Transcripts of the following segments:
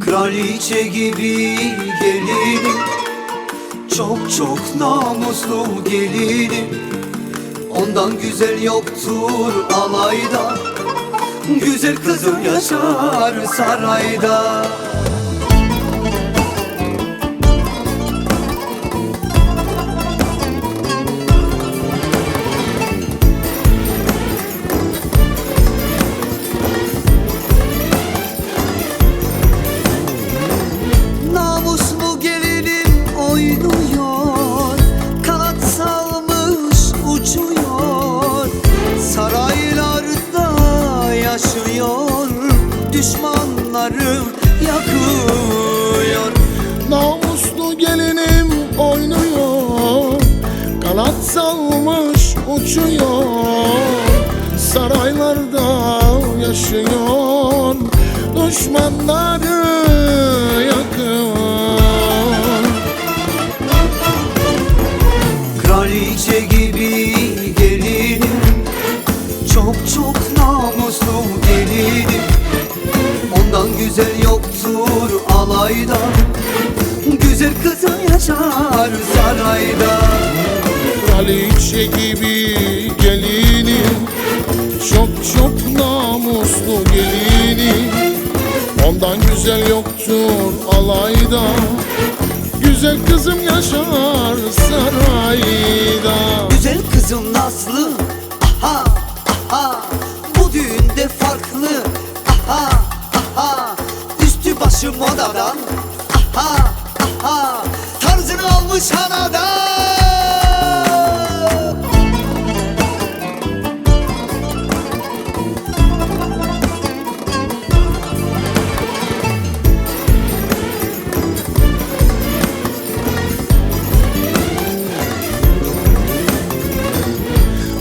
Kraliçe gibi gelinim. Çok çok namuslu gelinim. Ondan güzel yoktur alayda. Güzel kızım yaşar sarayda Düşmanları yakıyor. Namuslu gelinim oynuyor. Kanat salmış uçuyor. Saraylarda yaşıyor. Düşmanları yakıyor. Kraliçe gibi güzel yoktur alayda. Güzel kızım yaşar sarayda. Kraliçe gibi gelinim Çok çok namuslu gelinim Ondan güzel yoktur alayda. Güzel kızım yaşar sarayda. Güzel kızım Nazlı Anadan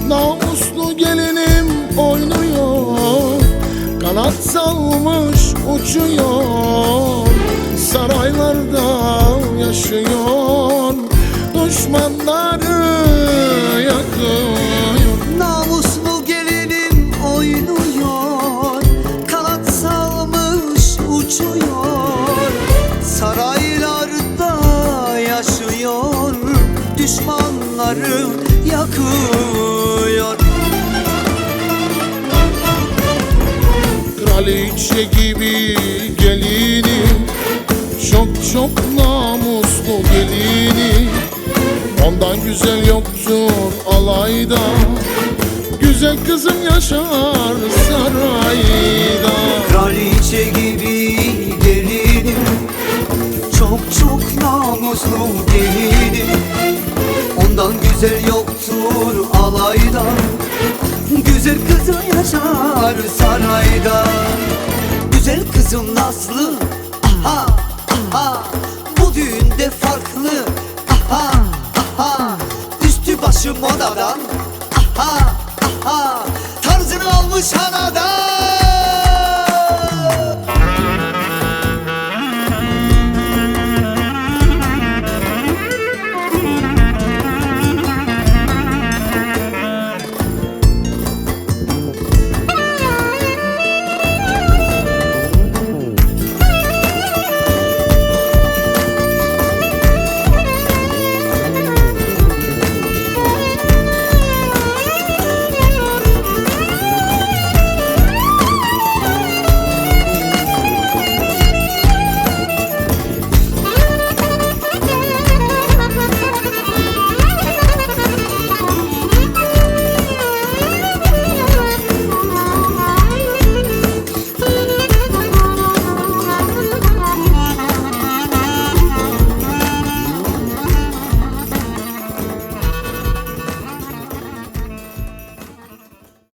Namuslu gelinim oynuyor. Kanat salmış uçuyor. Saraylarda yaşıyor Düşmanları yakıyor. Namuslu gelinim oynuyor Kanat salmış uçuyor. Saraylarda yaşıyor Düşmanları yakıyor. Kraliçe gibi gelinim Çok çok namuslu gelinim Ondan güzel yoktur alayda. Güzel kızım yaşar sarayda. Kraliçe gibi gelinim Çok çok namuslu gelinim Ondan güzel yoktur alayda. Güzel kızım yaşar sarayda. Güzel kızım Nazlı Aha aha. Bu düğünde farklı modadan Aha aha Tarzını almış anadan